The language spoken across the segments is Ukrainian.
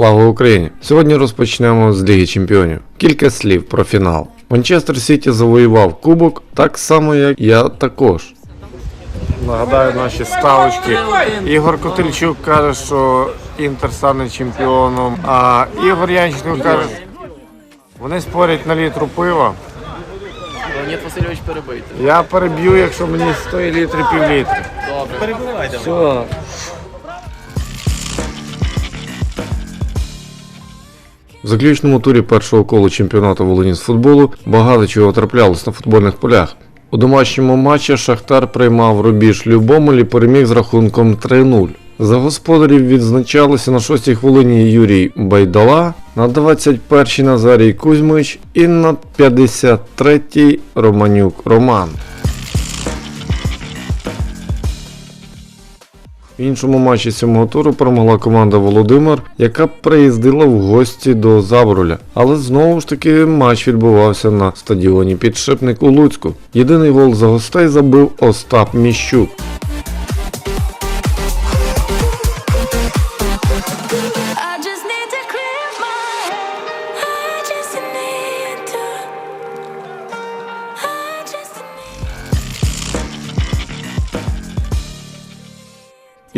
Слава Україні! Сьогодні розпочнемо з Ліги Чемпіонів. Кілька слів про фінал. Манчестер Сіті завоював кубок, так само як я також. Нагадаю наші ставочки. Ігор Котельчук каже, що Інтер стане чемпіоном, а Ігор Янченко каже, вони спорять на літру пива. Леонід Васильович перебийте. Я переб'ю, якщо мені 100 літрів півлітри. Добре. Все. В заключному турі першого колу чемпіонату Волині з футболу багато чого траплялось на футбольних полях. У домашньому матчі Шахтар приймав рубіж Любомель і переміг з рахунком 3-0. За господарів відзначалися на 6-й хвилині Юрій Байдала, на 21-й Назарій Кузьмич і на 53-й Романюк Роман. В іншому матчі сьомого туру перемогла команда Володимир, яка приїздила в гості до Забруля. Але знову ж таки матч відбувався на стадіоні Підшипник у Луцьку. Єдиний гол за гостей забив Остап Міщук.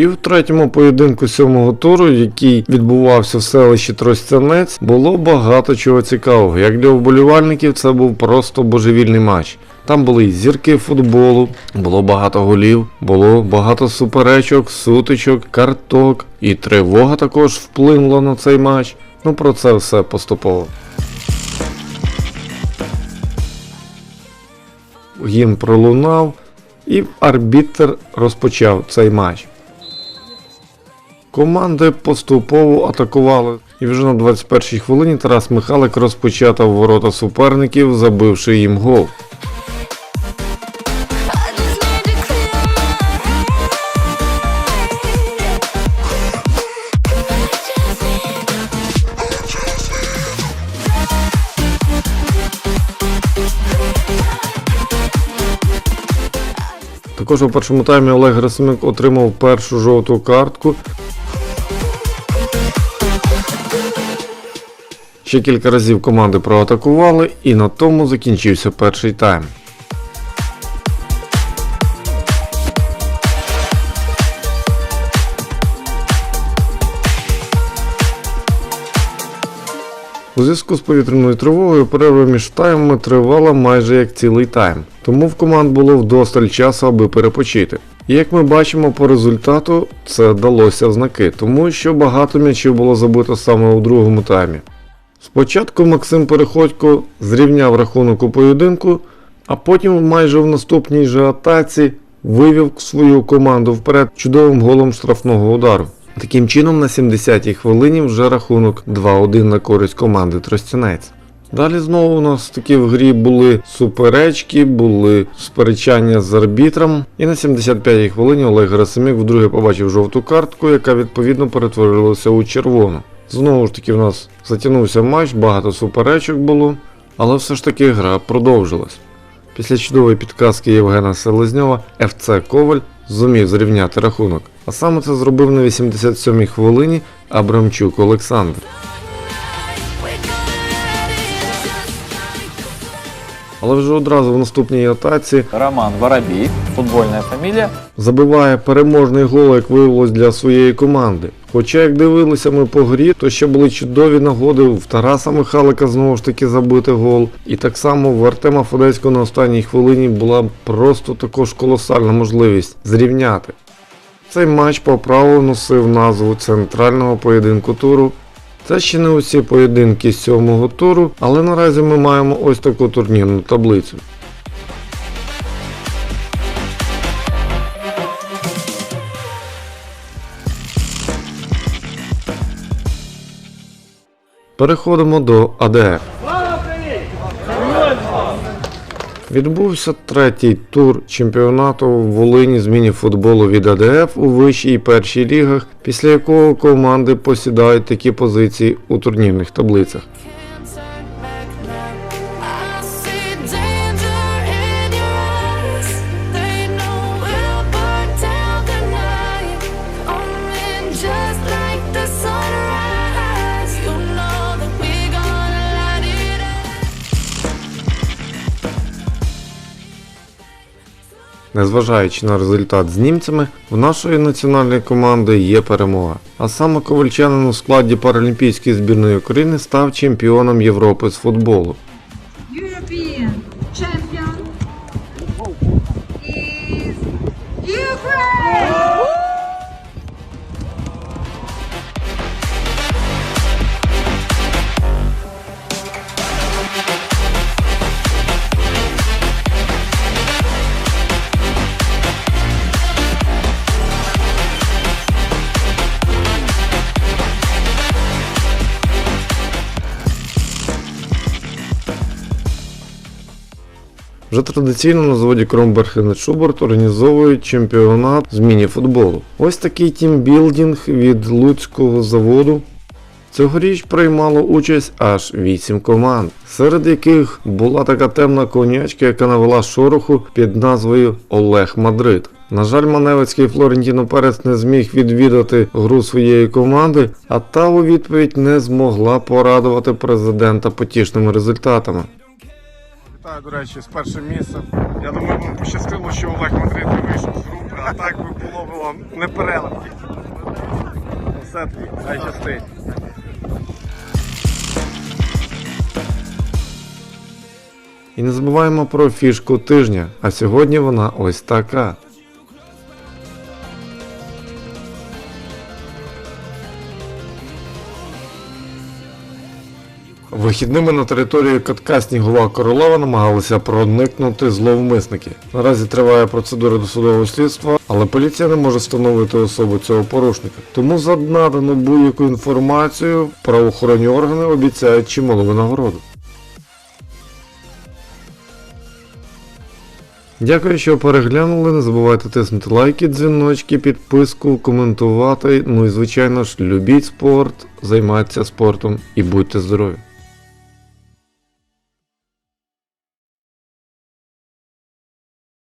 І в третьому поєдинку сьомого туру, який відбувався в селищі Тростянець, було багато чого цікавого. Як для вболівальників, це був просто божевільний матч. Там були зірки футболу, було багато голів, було багато суперечок, сутичок, карток, і тривога також вплинула на цей матч. Ну про це все поступово. Гімн пролунав, і арбітр розпочав цей матч. Команди поступово атакували. І вже на 21-й хвилині Тарас Михалик розпочатав ворота суперників, забивши їм гол. Також у першому таймі Олег Герасимик отримав першу жовту картку. Ще кілька разів команди проатакували, і на тому закінчився перший тайм. У зв'язку з повітряною тривогою перерва між таймами тривала майже як цілий тайм, тому в команд було вдосталь часу, аби перепочити. І як ми бачимо по результату, це далося знаки, тому що багато м'ячів було забито саме у другому таймі. Спочатку Максим Переходько зрівняв рахунок у поєдинку, а потім майже в наступній же атаці вивів свою команду вперед чудовим голом штрафного удару. Таким чином, на 70-й хвилині вже рахунок 2-1 на користь команди Тростянець. Далі знову у нас такі в грі були суперечки, були сперечання з арбітром. І на 75-й хвилині Олег Герасимик вдруге побачив жовту картку, яка відповідно перетворилася у червону. Знову ж таки, в нас затягнувся матч, багато суперечок було, але все ж таки гра продовжилась. Після чудової підказки Євгена Селезньова ФЦ Коваль зумів зрівняти рахунок. А саме це зробив на 87-й хвилині Абрамчук Олександр. Але вже одразу в наступній атаці Роман Воробей, футбольная фамилия. забиває переможний гол, як виявилось для своєї команди. Хоча, як дивилися ми по грі, то ще були чудові нагоди в Тараса Михалика знову ж таки забити гол. І так само в Артема Федецького на останній хвилині була просто також колосальна можливість зрівняти. Цей матч по праву носив назву центрального поєдинку туру. Це ще не усі поєдинки з сьомого туру, але наразі ми маємо ось таку турнірну таблицю. Переходимо до АДФ. Відбувся третій тур чемпіонату в Волині з мініфутболу від АДФ у вищій і першій лігах, після якого команди посідають такі позиції у турнірних таблицях. Незважаючи на результат з німцями, в нашої національної команди є перемога. А саме ковальчанин у складі паралімпійської збірної України став чемпіоном Європи з футболу. Вже традиційно на заводі Кромберг і Шуберт організовують чемпіонат з міні-футболу. Ось такий тімбілдинг від Луцького заводу. Цьогоріч приймало участь аж 8 команд, серед яких була така темна конячка, яка навела шороху під назвою Олег Мадрид. На жаль, Маневицький Флорентіно Перес не зміг відвідати гру своєї команди, а та у відповідь не змогла порадувати президента потішними результатами. Вітаю, до речі, з першим місцем. Я думаю, вам пощастило, що Олег Мадрид не вийшов з групи, а так би було б вам не перелепки. Все, хай щастить. І не забуваємо про фішку тижня, а сьогодні вона ось така. Вихідними на територію катка Снігова Королева намагалися проникнути зловмисники. Наразі триває процедура досудового слідства, але поліція не може встановити особу цього порушника. Тому за надану будь-яку інформацію правоохоронні органи обіцяють чималу винагороду. Дякую, що переглянули. Не забувайте тиснути лайки, дзвіночки, підписку, коментувати. Ну і звичайно ж, любіть спорт, займайтеся спортом і будьте здорові!